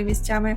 місцями.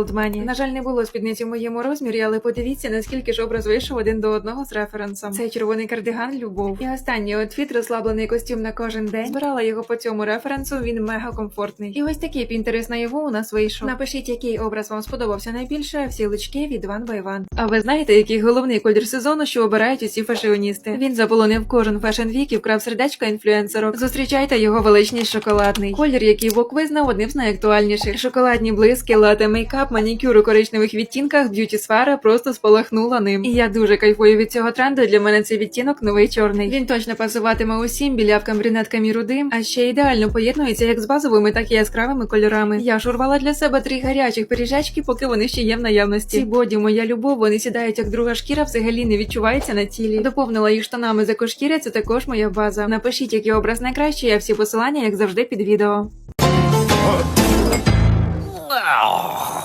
Old На жаль, не було спідниці в моєму розмірі, але подивіться, наскільки ж образ вийшов один до одного з референсом. Цей червоний кардиган любов. І останній отфіт розслаблений костюм на кожен день. Збирала його по цьому референсу. Він мега комфортний. І ось такий пінтерес на його у нас вийшов. Напишіть, який образ вам сподобався найбільше. Всі лички від One by One. А ви знаєте, який головний колір сезону, що обирають усі фешіоністи? Він заполонив кожен фешн вік і вкрав сердечко інфлюенсерок. Зустрічайте його величність шоколадний. Колір, який Вок визнав одним з найактуальніших. Шоколадні блиски, лате мейкап, манікюр у коричневих відтінках, б'юті сфера просто спалахнула ним. І я дуже кайфую від цього тренду. Для мене цей відтінок новий чорний. Він точно пасуватиме усім білявкам, брюнеткам і рудим, а ще ідеально поєднується як з базовими, так і яскравими кольорами. Я ж урвала для себе три гарячих пиріжечки, поки вони ще є в наявності. Ці боді, моя любов, вони сідають як друга шкіра, взагалі не відчувається на тілі. Доповнила їх штанами з екошкіри, це також моя база. Напишіть, який образ найкращий, а всі посилання, як завжди, під відео. Wow.